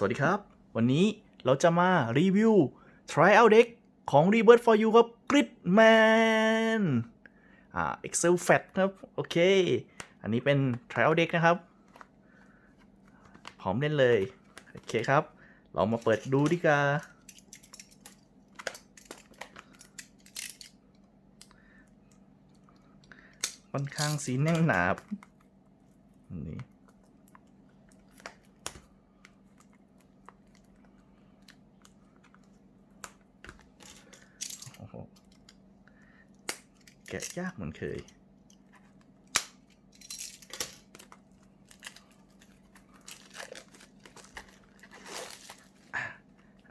สวัสดีครับ วันนี้เราจะมารีวิว Trial Deck ของ Rebirth for You ครับ Gridman อ่า Excel Fat ครับ โอเค อันนี้เป็น Trial Deck นะครับ พร้อมเล่นเลย โอเคครับ เรามาเปิดดูดีกว่าค่อนข้างสีแน่งหนาบนี่ โอ้โห แกะยากเหมือนเคย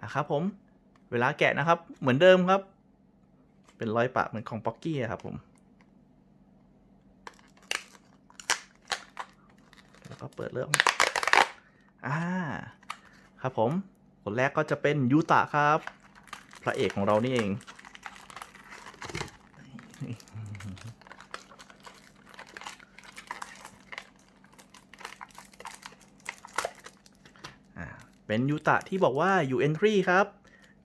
อะครับผม เวลาแกะนะครับ เหมือนเดิมครับ เป็นรอยปะเหมือนของป๊อกกี้อะครับผม แล้วก็เปิดเริ่มอ่า ครับผม คนแรกก็จะเป็นยูตะครับ พระเอกของเรานี่เอง เป็นยูตะที่บอกว่าอยู่ entry ครับ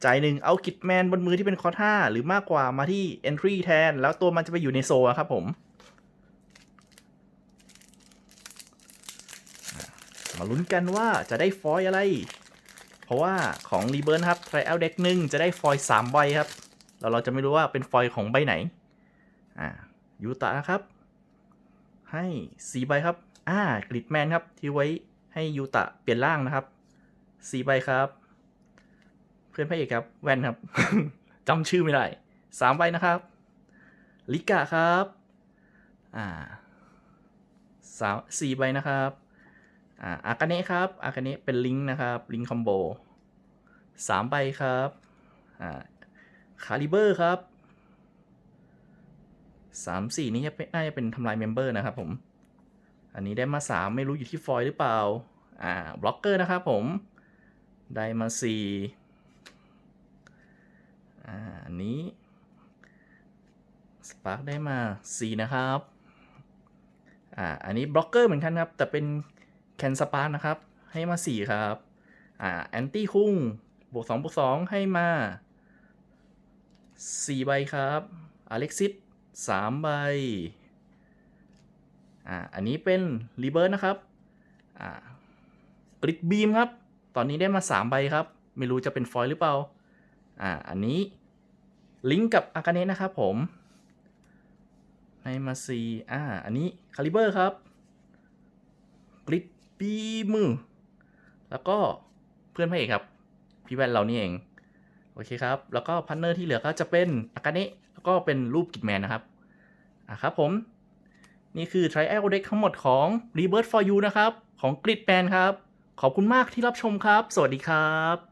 จ่ายหนึ่งเอากิจแมนบนมือที่เป็นคอร์ห้าหรือมากกว่ามาที่ entry แทน แล้วตัวมันจะไปอยู่ในโซะครับผม มาลุ้นกันว่าจะได้ฟอยอะไร เพราะว่าของรีเบิร์นครับ trial deck หนึ่งจะได้ฟอยสามใบครับ แล้วเราจะไม่รู้ว่าเป็นฟอยของใบไหน อ่ายูตะนะครับ ให้สี่ใบครับ อ่ากริดแมนครับ ที่ไว้ให้ยูตะเปลี่ยนร่างนะครับสี่ใบครับ เพื่อนพระเอกครับ แว่นครับ จำชื่อไม่ได้สามใบนะครับ ลิกะครับ อ่าสามสี่ใบนะครับ อ่า อากาเนะครับ อากาเนะเป็นลิงก์นะครับ ลิงก์คอมโบสามใบครับ อ่า คาลิเบอร์ครับ สามสี่นี่น่าจะเป็นทำลายเมมเบอร์นะครับผม อันนี้ได้มาสามไม่รู้อยู่ที่ฟอยล์หรือเปล่า อ่า บล็อกเกอร์นะครับผม ได้มาสี่อ่า อันนี้สปาร์กได้มาสี่นะครับ อ่า อันนี้บล็อกเกอร์เหมือนกันครับ แต่เป็นแคนสปาร์นะครับ ให้มาสี่ครับ อ่า แอนตี้คุ้ง บวกสองบวกสองให้มาสี่ใบครับ อเล็กซิส สามใบ อ่า อันนี้เป็นรีเบิร์นะครับ อ่ากริดบีมครับ ตอนนี้ได้มาสามใบครับ ไม่รู้จะเป็นฟอยล์หรือเปล่า อ่า อันนี้ลิงก์กับอากาเนะนะครับผมให้มาสี่อ่า อันนี้คาลิเบอร์ครับกริดบีมแล้วก็เพื่อนพระเอกครับ พี่แว่นเรานี่เอง โอเคครับ แล้วก็พันเนอร์ที่เหลือก็จะเป็นอากาเนะแล้วก็เป็นรูปกิจแมนนะครับอะครับผม นี่คือ Trial Deck ทั้งหมดของ Rebirth for You นะครับ ของกริดแมนครับ ขอบคุณมากที่รับชมครับ สวัสดีครับ